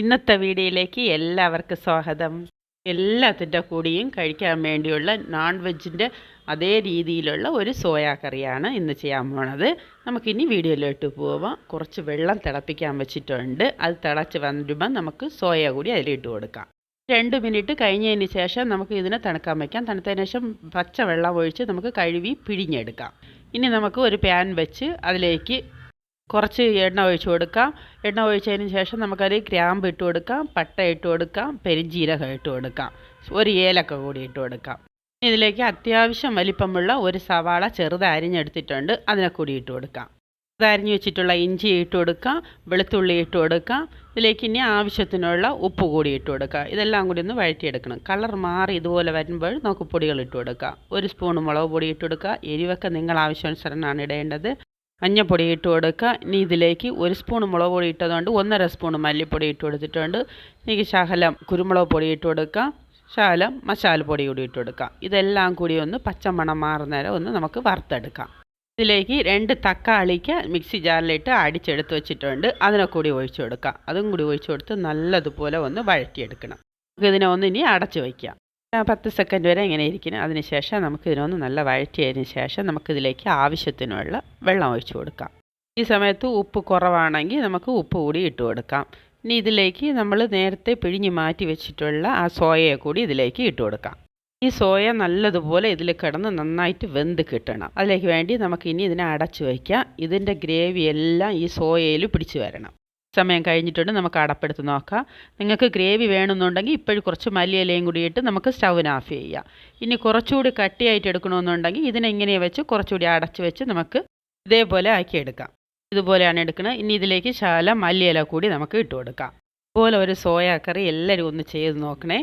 ഇന്നത്തെ വീഡിയോയിലേക്ക് എല്ലാവർക്കും സ്വാഗതം. എല്ലാത്തിന്റെ കൂടിയും കഴിക്കാൻ വേണ്ടിയുള്ള നോൺ വെജിന്റെ അതേ രീതിയിലുള്ള ഒരു സോയാ കറിയാണ് ഇന്ന് ചെയ്യാൻ പോണത്. നമുക്കിനി വീഡിയോയിലോട്ട് പോവാം. കുറച്ച് വെള്ളം തിളപ്പിക്കാൻ വെച്ചിട്ടുണ്ട്. അത് തിളച്ച് വരുമ്പം നമുക്ക് സോയ കൂടി അതിലിട്ട് കൊടുക്കാം. രണ്ട് മിനിറ്റ് കഴിഞ്ഞതിന് ശേഷം നമുക്ക് ഇതിനെ തണുക്കാൻ വയ്ക്കാം തണുത്തതിന് ശേഷം പച്ച വെള്ളം ഒഴിച്ച് നമുക്ക് കഴുകി പിഴിഞ്ഞെടുക്കാം. ഇനി നമുക്ക് ഒരു പാൻ വെച്ച് അതിലേക്ക് കുറച്ച് എണ്ണ ഒഴിച്ച് കൊടുക്കാം. എണ്ണ ഒഴിച്ചതിന് ശേഷം നമുക്കതിൽ ഗ്രാമ്പ് ഇട്ട് കൊടുക്കാം പട്ട ഇട്ട് കൊടുക്കാം പെരിഞ്ജീരകം ഇട്ട് കൊടുക്കാം. ഒരു ഏലക്ക കൂടി ഇട്ട് കൊടുക്കാം. ഇതിലേക്ക് അത്യാവശ്യം വലിപ്പമുള്ള ഒരു സവാള ചെറുതരിഞ്ഞെടുത്തിട്ടുണ്ട് അതിനെ കൂടി ഇട്ട് കൊടുക്കാം. ചെറുതരിഞ്ഞ് വെച്ചിട്ടുള്ള ഇഞ്ചി ഇട്ട് കൊടുക്കാം വെളുത്തുള്ളി ഇട്ട് കൊടുക്കാം. ഇതിലേക്ക് ഇനി ആവശ്യത്തിനുള്ള ഉപ്പ് കൂടി ഇട്ട് കൊടുക്കുക ഇതെല്ലാം കൂടി ഒന്ന് വഴറ്റിയെടുക്കണം. കളർ മാറി ഇതുപോലെ വരുമ്പോൾ നമുക്ക് പൊടികൾ ഇട്ട് കൊടുക്കുക ഒരു സ്പൂൺ മുളക് പൊടി ഇട്ട് കൊടുക്കുക. എരിവൊക്കെ നിങ്ങൾ ആവശ്യാനുസരണമാണ് ഇടേണ്ടത്. മഞ്ഞൾപ്പൊടി ഇട്ട് കൊടുക്കുക. ഇനി ഇതിലേക്ക് ഒരു സ്പൂൺ മുളക് പൊടി ഇട്ടതുകൊണ്ട് ഒന്നര സ്പൂൺ മല്ലിപ്പൊടി ഇട്ട് കൊടുത്തിട്ടുണ്ട് എനിക്ക് ശകലം കുരുമുളക് പൊടി ഇട്ട് കൊടുക്കാം ശകലം മസാലപ്പൊടി കൂടി ഇട്ട് കൊടുക്കാം ഇതെല്ലാം കൂടി ഒന്ന് പച്ചമണം മാറുന്നേരം ഒന്ന് നമുക്ക് വറുത്തെടുക്കാം. ഇതിലേക്ക് രണ്ട് തക്കാളിക്ക് മിക്സി ജാറിലിട്ട് അടിച്ചെടുത്ത് വെച്ചിട്ടുണ്ട്. അതിനെ കൂടി ഒഴിച്ചു കൊടുക്കാം അതും കൂടി ഒഴിച്ചു കൊടുത്ത് നല്ലതുപോലെ ഒന്ന് വഴറ്റിയെടുക്കണം. നമുക്ക് ഇതിനെ ഒന്ന് ഇനി അടച്ചു വയ്ക്കാം. പത്ത് സെക്കൻഡ് വരെ ഇങ്ങനെ ഇരിക്കണം. അതിനുശേഷം നമുക്ക് ഇതിനൊന്ന് നല്ല വഴറ്റിയതിന് ശേഷം നമുക്കിതിലേക്ക് ആവശ്യത്തിനുള്ള വെള്ളം ഒഴിച്ചു കൊടുക്കാം. ഈ സമയത്ത് ഉപ്പ് കുറവാണെങ്കിൽ നമുക്ക് ഉപ്പ് കൂടി ഇട്ട് കൊടുക്കാം. ഇനി ഇതിലേക്ക് നമ്മൾ നേരത്തെ പിഴിഞ്ഞ് മാറ്റി വെച്ചിട്ടുള്ള ആ സോയയെ കൂടി ഇതിലേക്ക് ഇട്ട് കൊടുക്കാം. ഈ സോയ നല്ലതുപോലെ ഇതിൽ കിടന്ന് നന്നായിട്ട് വെന്ത് കിട്ടണം. അതിലേക്ക് വേണ്ടി നമുക്ക് ഇനി ഇതിനെ അടച്ചു വയ്ക്കാം. ഇതിന്റെ ഗ്രേവി എല്ലാം ഈ സോയയിൽ പിടിച്ചു വരണം. സമയം കഴിഞ്ഞിട്ടുണ്ട്. നമുക്ക് അടപ്പെടുത്ത് നോക്കാം. നിങ്ങൾക്ക് ഗ്രേവി വേണമെന്നുണ്ടെങ്കിൽ ഇപ്പോഴും കുറച്ച് മല്ലിയിലയും കൂടി ഇട്ട് നമുക്ക് സ്റ്റൗവിന് ഓഫ് ചെയ്യാം. ഇനി കുറച്ചുകൂടി കട്ടിയായിട്ട് എടുക്കണമെന്നുണ്ടെങ്കിൽ ഇതിനെ ഇങ്ങനെ വെച്ച് കുറച്ചുകൂടി അടച്ച് വെച്ച് നമുക്ക് ഇതേപോലെ ആക്കിയെടുക്കാം ഇതുപോലെയാണ് എടുക്കുന്നത്. ഇനി ഇതിലേക്ക് ശാല മല്ലിയില കൂടി നമുക്ക് ഇട്ട് കൊടുക്കാം. ഇതുപോലെ ഒരു സോയാ കറി എല്ലാവരും ഒന്ന് ചെയ്ത് നോക്കണേ.